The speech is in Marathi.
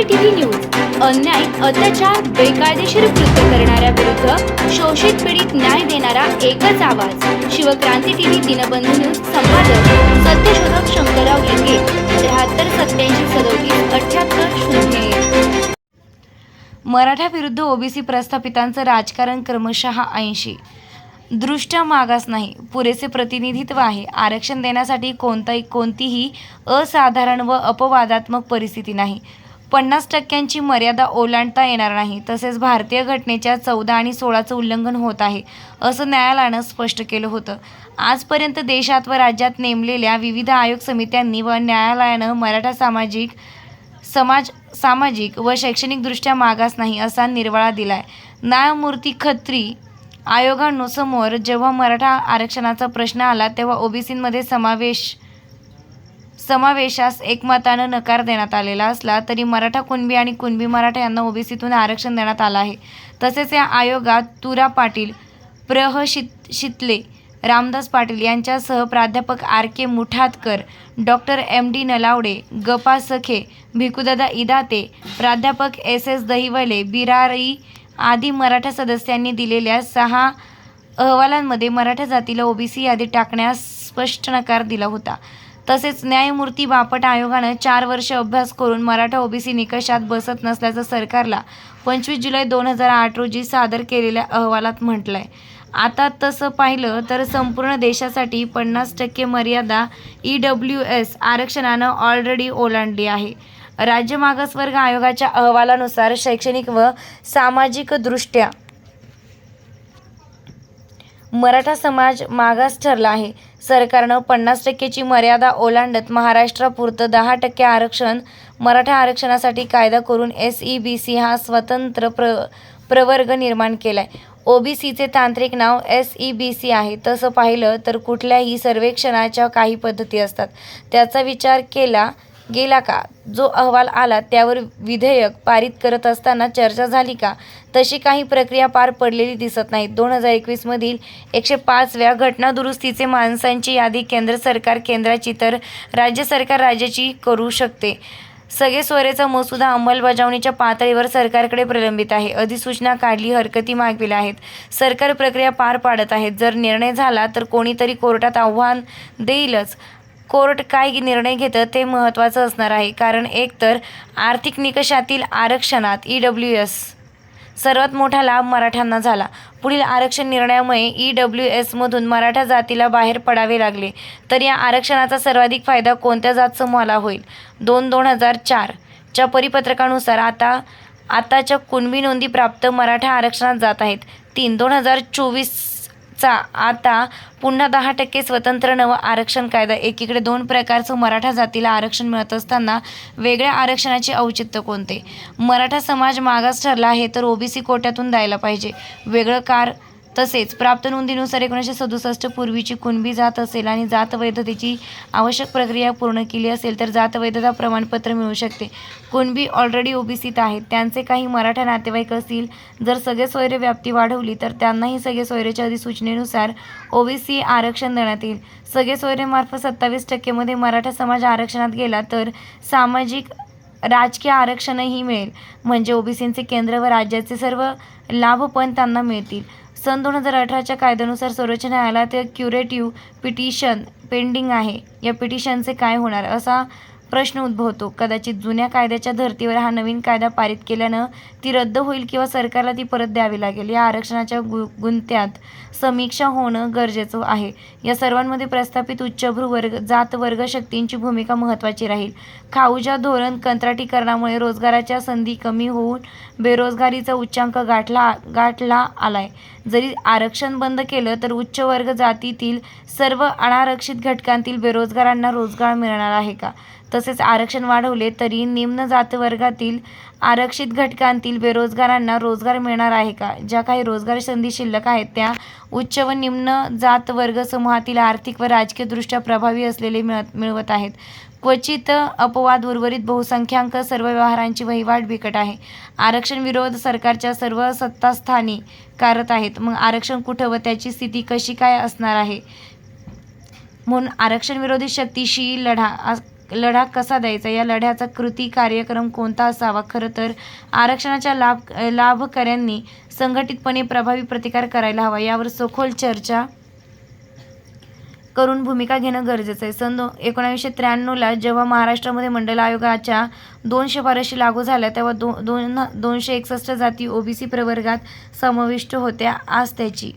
ओबीसी टीव्ही न्यूज अन्याय अत्याचार बेकायदेशीर कृत्य करणाऱ्या विरुद्ध शोषित पीडित न्याय देणारा एकच आवाज. शिवक्रांती टीव्ही दिनबंधू न्यूज संपादक सत्यशोधक शंकरराव लिंगे त्र्याहत्तर सत्याऐंशी सदोतीस अठ्याहत्तर शून्य एक. मराठा विरुद्ध ओबीसी प्रस्थापितांचं राजकारण क्रमशः ऐंशी. दृष्ट्या मागास नाही पुरेसे प्रतिनिधित्व आहे. आरक्षण देण्यासाठी कोणताही कोणतीही असाधारण व अपवादात्मक परिस्थिती नाही. पन्नास टक्क्यांची मर्यादा ओलांडता येणार नाही. तसेच भारतीय घटनेच्या चौदा आणि सोळाचं उल्लंघन होत आहे असं न्यायालयानं स्पष्ट केलं होतं. आजपर्यंत देशात व राज्यात नेमलेल्या विविध आयोग समित्यांनी व न्यायालयानं मराठा सामाजिक समाज सामाजिक व शैक्षणिकदृष्ट्या मागास नाही असा निर्वाळा दिलाय. न्यायमूर्ती खत्री आयोगासमोर जेव्हा मराठा आरक्षणाचा प्रश्न आला तेव्हा ओबीसीमध्ये समावेश समावेशास एकमतानं नकार देण्यात आलेला असला तरी मराठा कुणबी आणि कुणबी मराठा यांना ओबीसीतून आरक्षण देण्यात आलं आहे. तसेच या आयोगात तुरा पाटील प्रह शित शितले रामदास पाटील यांच्यासह प्राध्यापक R K Muthatkar doctor M D Nalawade गपा सखे भिकुदादा इदाते प्राध्यापक एस एस दहिवले बिरारी आदी मराठा सदस्यांनी दिलेल्या सहा अहवालांमध्ये मराठा जातीला ओबीसी यादी टाकण्यास स्पष्ट नकार दिला होता. तसेच न्यायमूर्ती बापट आयोगानं चार वर्ष अभ्यास करून मराठा ओबीसी निकषात बसत नसल्याचं सरकारला पंचवीस जुलै दोन हजार आठ रोजी सादर केलेल्या अहवालात म्हटलंय. आता तसं पाहिलं तर संपूर्ण देशासाठी पन्नास टक्के मर्यादा ई डब्ल्यू एस आरक्षणानं ऑलरेडी ओलांडली आहे. राज्य मागासवर्ग आयोगाच्या अहवालानुसार शैक्षणिक व सामाजिकदृष्ट्या मराठा समाज मागास ठरला आहे. सरकारनं पन्नास टक्केची मर्यादा ओलांडत महाराष्ट्रापुरतं दहा टक्के आरक्षण मराठा आरक्षणासाठी कायदा करून एस ई बी सी हा स्वतंत्र प्र प्रवर्ग निर्माण केला आहे ओबीसीचे तांत्रिक नाव एस ई बी सी आहे. तसं पाहिलं तर कुठल्याही सर्वेक्षणाच्या काही पद्धती असतात. त्याचा विचार केला गेला का? जो अहवाल आला त्यावर विधेयक पारित करत असताना चर्चा झाली का? तशी काही प्रक्रिया पार पडलेली दिसत नाही. दोन हजार एकवीसमधील एकशे पाचव्या घटनादुरुस्तीचे माणसांची यादी केंद्र सरकार केंद्राची तर राज्य सरकार राज्याची करू शकते. सगळे सोयरेचा मसुदा अंमलबजावणीच्या पातळीवर सरकारकडे प्रलंबित आहे. अधिसूचना काढली हरकती मागविल्या आहेत. सरकार प्रक्रिया पार पाडत आहेत. जर निर्णय झाला तर कोणीतरी कोर्टात आव्हान देईलच. कोर्ट काय निर्णय घेतं ते महत्त्वाचं असणार आहे. कारण एकतर आर्थिक निकषातील आरक्षणात ई डब्ल्यू एस सर्वात मोठा लाभ मराठ्यांना झाला. पुढील आरक्षण निर्णयामुळे ई डब्ल्यू एसमधून मराठा जातीला बाहेर पडावे लागले. तर या आरक्षणाचा सर्वाधिक फायदा कोणत्या जात समूहाला होईल? दोन दोन हजार चारच्या परिपत्रकानुसार आता आताच्या कुणबी नोंदी प्राप्त मराठा आरक्षणात जात आहेत. तीन दोन हजार चोवीस चा. आता पुन्हा दहा टक्के स्वतंत्र नव आरक्षण कायदा. एकीकडे दोन प्रकारचं मराठा जातीला आरक्षण मिळत असताना वेगळ्या आरक्षणाचे औचित्य कोणते? मराठा समाज मागास ठरला आहे तर ओबीसी कोट्यातून द्यायला पाहिजे. वेगळं कार तसेच प्राप्त नोंदीनुसार एकोणीसशे सदुसष्ट पूर्वीची कुणबी जात असेल आणि जात वैधतेची आवश्यक प्रक्रिया पूर्ण केली असेल तर जात वैधता प्रमाणपत्र मिळू शकते. कुणबी ऑलरेडी ओबीसीत आहेत. त्यांचे काही मराठा नातेवाईक असतील. जर सगळे सोयरे व्याप्ती वाढवली तर त्यांनाही सगळे सोयरेच्या अधिसूचनेनुसार ओबीसी आरक्षण देण्यात येईल. सगळे सोयरेमार्फत सत्तावीस टक्केमध्ये मराठा समाज आरक्षणात गेला तर सामाजिक राजकीय आरक्षणही मिळेल. म्हणजे ओबीसींचे केंद्र व राज्याचे सर्व लाभ पण त्यांना मिळतील. सन दोन हजार अठराच्या कायद्यानुसार सर्वोच्च न्यायालयात क्युरेटिव्ह पिटिशन पेंडिंग आहे. या पिटिशनचे काय होणार? असा प्रश्न उद्भवतो. कदाचित जुन्या कायद्याच्या धर्तीवर हा नवीन कायदा पारित केल्यानं ती रद्द होईल किंवा सरकारला ती परत द्यावी लागेल. या आरक्षणाच्या गु गुंत्यात समीक्षा होणं गरजेचं आहे. या सर्वांमध्ये प्रस्थापित उच्चभ्रू वर्ग जात वर्ग शक्तींची भूमिका महत्त्वाची राहील. खाऊजा धोरण कंत्राटीकरणामुळे रोजगाराच्या संधी कमी होऊन बेरोजगारीचा उच्चांक गाठला गाठला आलाय. जरी आरक्षण बंद केलं तर उच्च वर्ग जातीतील सर्व अनारक्षित घटकांतील बेरोजगारांना रोजगार मिळणार आहे का? तसेच आरक्षण वाढवले तरी निम्न जातवर्गातील आरक्षित घटकांतील बेरोजगारांना रोजगार मिळणार आहे का? ज्या काही रोजगार संधी शिल्लक आहेत त्या उच्च व निम्न जात वर्ग समूहातील आर्थिक व राजकीयदृष्ट्या प्रभावी असलेले मिळत मिळवत आहेत. क्वचित अपवाद उर्वरित बहुसंख्याक सर्व व्यवहारांची वहिवाट बिकट आहे. आरक्षण विरोध सरकारच्या सर्व सत्तास्थानी करत आहेत. मग आरक्षण कुठं व त्याची स्थिती कशी काय असणार आहे? म्हणून आरक्षण विरोधी शक्तीशी लढा अस- लढा कसा द्यायचा? या लढ्याचा कृती कार्यक्रम कोणता असावा? खरं तर आरक्षणाच्या लाभ लाभकऱ्यांनी संघटितपणे प्रभावी प्रतिकार करायला हवा. यावर सखोल चर्चा करून भूमिका घेणं गरजेचं आहे. सन दो एकोणावीसशे त्र्याण्णवला जेव्हा महाराष्ट्रामध्ये मंडल आयोगाच्या दोन शिफारशी लागू झाल्या तेव्हा दो दोन दोनशे एकसष्ट जाती ओबीसी प्रवर्गात समाविष्ट होत्या. आज त्याची